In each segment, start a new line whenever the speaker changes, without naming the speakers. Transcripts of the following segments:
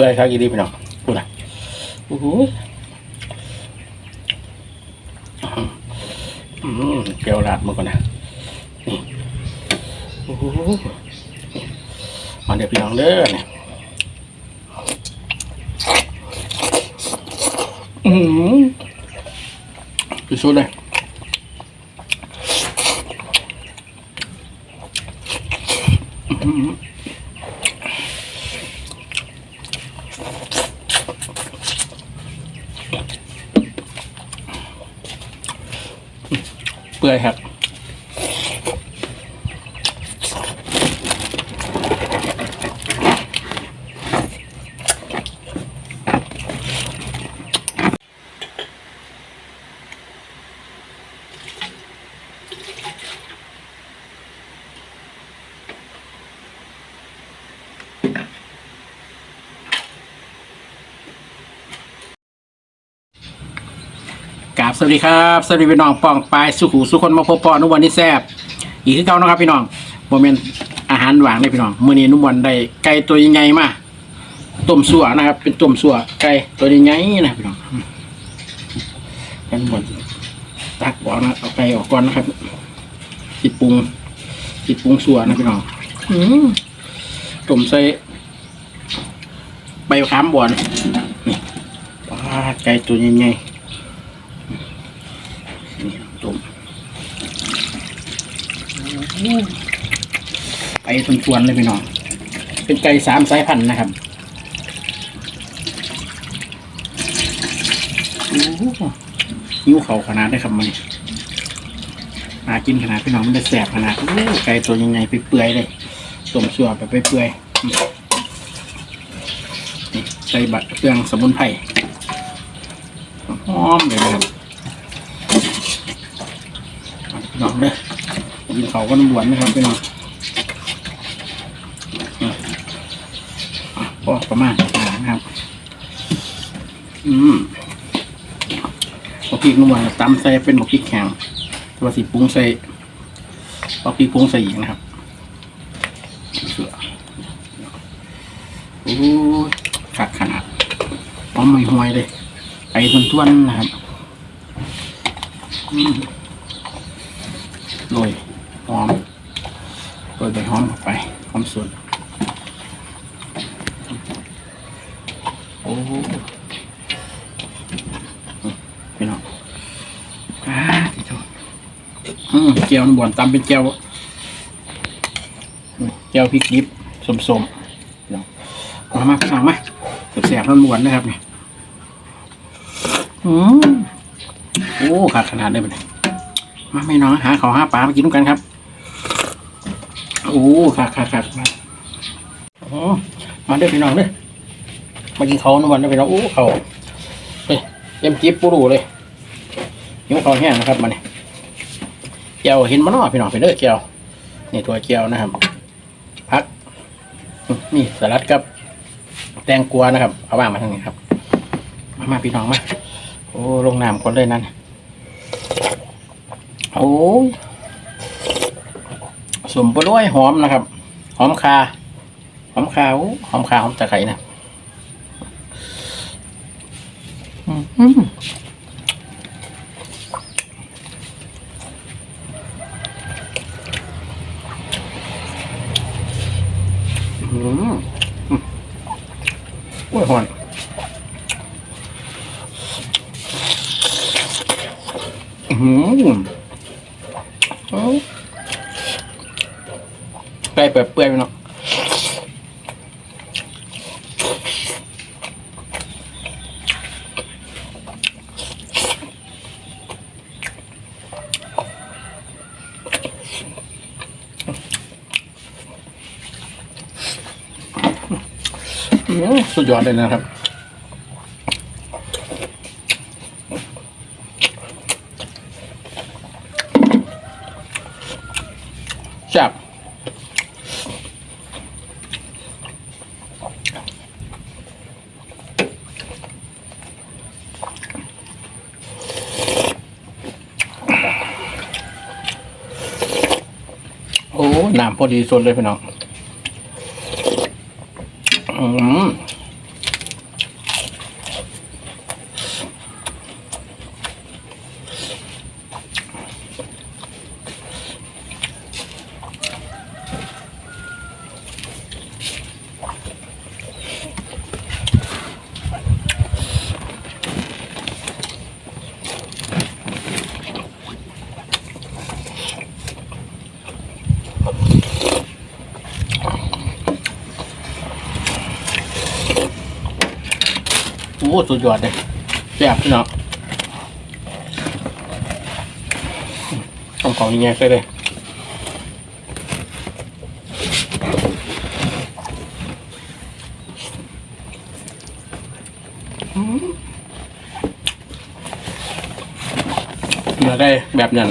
ปื่อยครับอีดีพี่น้องพูดนะโอ้โหอืมเกี๊ยวราดมาก่อนนะนี่โอ้โหมาเดี๋ยวพี่น้องเด้อเนี่ยอืมที่สุดเลย เปื่อยครั กราบสวัสดีครับสวัสดีพี่น้องป้องปลายสุขุสุคนมาพบปอนุวันนี้แซ่บอีกที่เก่านะครับพี่น้องโมเมนอาหารหวานเลยพี่น้องมื้อนี้นุ่มวันได้ไก่ตัวใหญ่ๆมาต้มสัวนะครับ เป็นต้มสัวไก่ตัวใหญ่ๆนะพี่น้องกันหมดตักบอกนะเอาไก่ออกก่อนนะครับสิปรุงสิปรุงสัวนะพี่น้องอืมต้มใส่ใบมะขามบอนนี่ปลาไก่ตัวใหญ่ๆ นี่ตุ่ม ไก่ทวนๆเลยพี่น้อง เป็นไก่สามสายพันธุ์นะครับโอ้โหนิ้วเขาขนาดได้ครับมันมากินขนาดพี่น้องมันจะแสบขนาดไก่ตัวยังไงไปเปื่อยเลยต้มสัวแบบไปเปื่อยอืมนี่ใส่บัตรเครื่องสมุนไพรหอมเลยนะครับน้องเด้อ กินเขาก็น้ำหวานนะครับพี่น้องอะอะพอประมาณนะครับอืมหมกพริกน้ำหวานตำใส่เป็นหมกพริกแข็งตัวสีปรุงใส่เอาพริกปรุงใส่อีกนะครับเสือโอ้ยขาดขนาดหอมไม่ห่วยเลยไอ้ทวนๆนะครับอืมโรย หอมโรยใบหอมเข้าไปหอมส่วนโอ้พี่น้องอ่าที่ชมอืมเจียวน้ำบวนตำเป็นเจียวอืมเจียวพริกดิบสมๆพี่น้องมามาสั่งมาแสบๆน้ำบวนนะครับเนี่ยอืมโอ้ขาดขนาดได้ปะเนี่ยมาไม่น้องหาเขาวหาปลามากินด้วยกันครับ โอ้ขาดขาดขาดมาอ๋อมาเด้อพี่น้องเด้อมากินเขาวนะวันเด้อพี่น้องโอ้เขาเฮ้ยเต็มจิ๊บปูรูเลยหิวเขาแห้งนะครับมาเนี่ยเกียวเห็นมาเนาะพี่น้องไปเด้อเกียวนี่ตัวเกียวนะครับพักอืมนี่สลัดกับ แตงกวานะครับเอาว่างมาทางนี้ครับ มามาพี่น้องมาโอ้ลงน้ำคนเลยนั่นโอ้ สมไปด้วยหอมนะครับ หอมคาหอมคาหอมคาหอมตะไคร้นะอืมอืมอืมอืมโอ้ยหอนอืมโอ้ ก่เปื่อยเปื่อยๆไปเนาะอืมสุดยอดเลยนะครับจับโอ้ น้ำพอดีสดเลยพี่น้อง อืม สุดยอดเลยแซ่บพี่น้องต้องของยังไงใส่เลยอืมมาได้แบบนั้น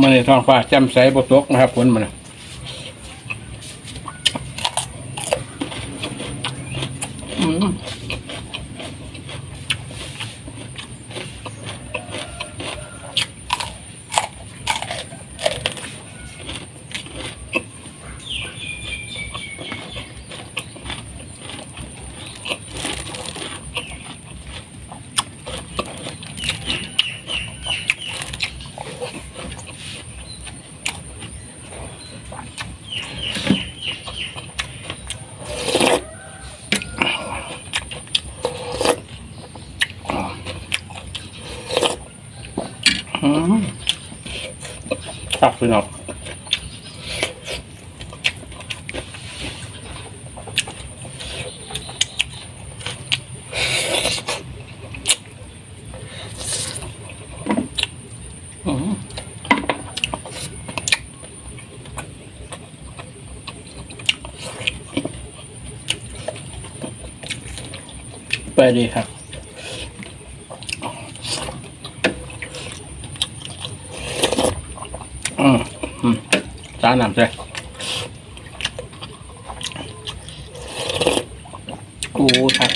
มันในท้องฟ้าแจ่มใสบตกนะครับฝนมัน พี่น้องไปดีครับ อืมอืม จานน้ำใส่โอ้ครับ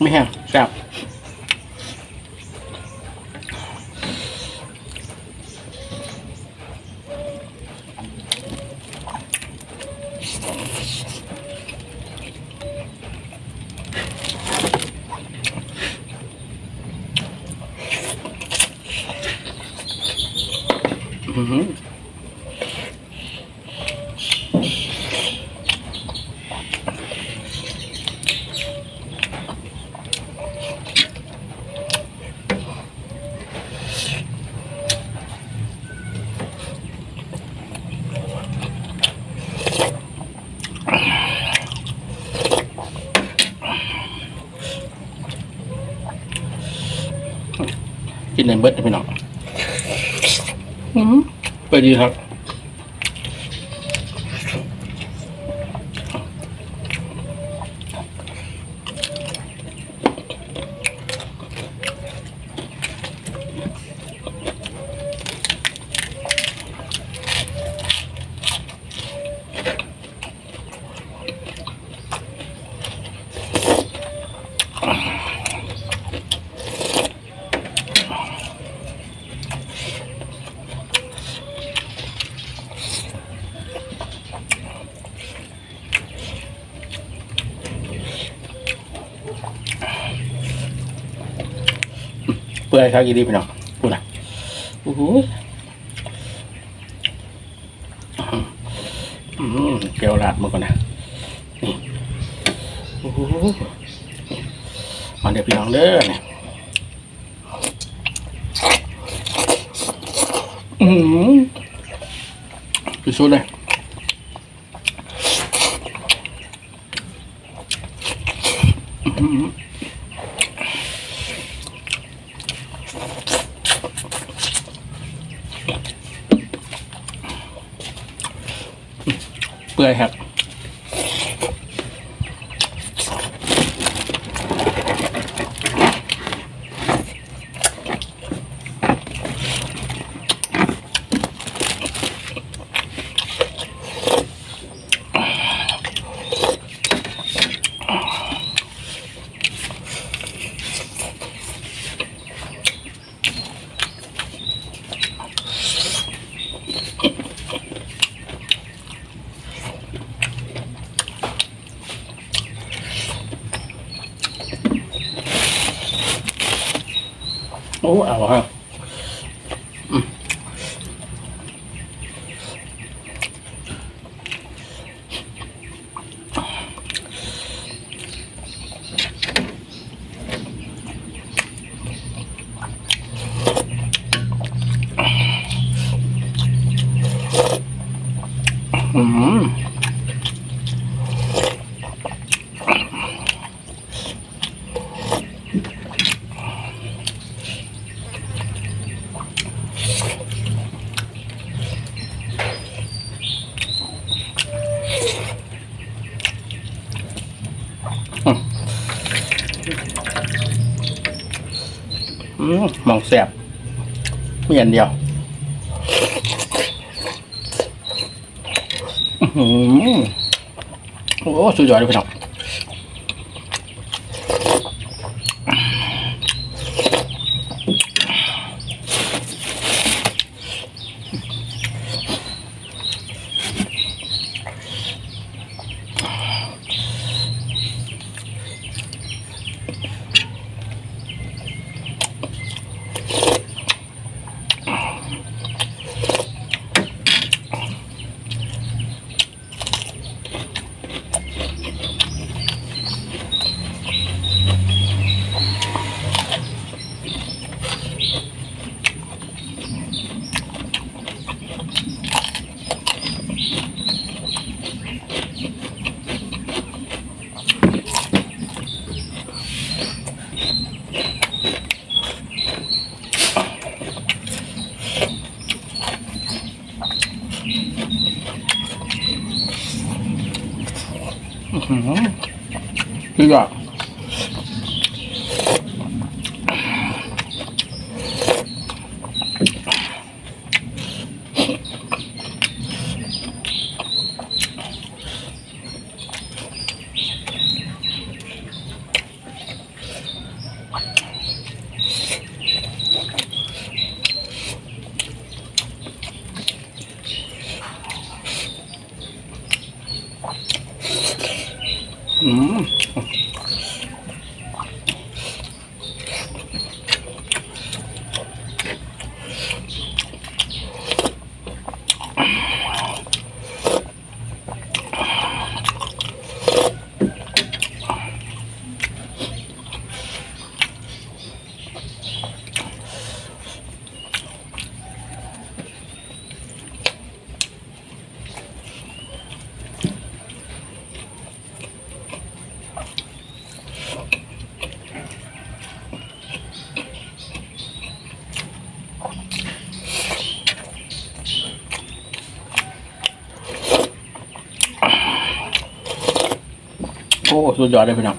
ไม่แห้งแซ่บอือหือ กินในเบิดนะพี่น้องอืมไปดีครับ เลยครับอีดีพี่น้องพูดนะโอ้โหอืมเกลียวลาดมาก่อนนะนี่โอ้โหมาเดี๋ยวพี่น้องเด้อเนี่ยอืมพี่สุดเลยอื้อ หือ Oh, ow, huh? มองแสบมีอันเดียวอื้อหือโอ้สุดยอดเลยพี่น้อง อ้สุดยอดเลยพี่น้อง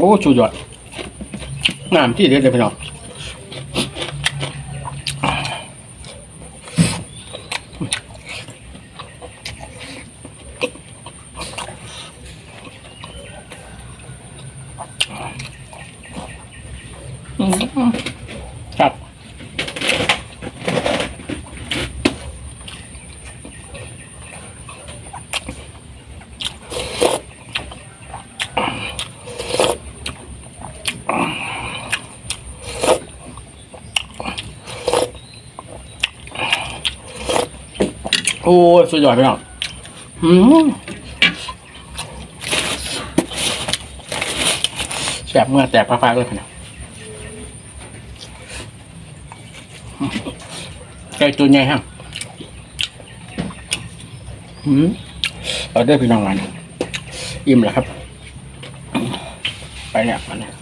โอ้สุดยอดน้ำที่เด็ดเลยพี่น้อง โอ้ยสุดยอดพี่น้องแสบเมื่อแตกพากๆเลยพี่น้องไก่ตัวใหญ่ฮะอืมเอาเด้พี่น้องมันอิ่มแล้วครับ ไปเนี่ยมันเนี่ย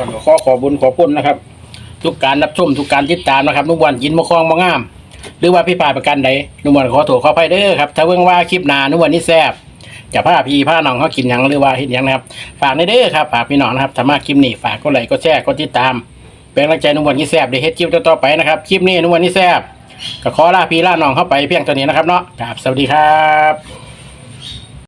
วันก็ขอขอบุญขอบคุณนะครับ ทุกการรับชมทุกการติดตามนะครับนุ่มวันยินมะคองมะงาม หรือว่าพี่พาประกันใดนุ่มวันขอโทษขออภัยเด้อครับถ้าเบิ่งว่าคลิปหนานุ่มวันนี้แซ่บจะพาพี่พาน้องเขากินหยังหรือว่าเฮ็ดยังนะครับ ฝากในเด้อครับฝากพี่น้องนะครับถ้ามาคลิปนี้ฝากก็ไลค์ก็แชร์ก็ติดตาม เป็นกำลังใจนุ่มวันนี้แซ่บได้เฮ็ดคลิปต่อๆไปนะครับคลิปนี้นุ่มวันนี้แซ่บก็ขอลาพี่ลาน้องเข้าไปเพียงเท่านี้นะครับเนาะครับสวัสดีครับ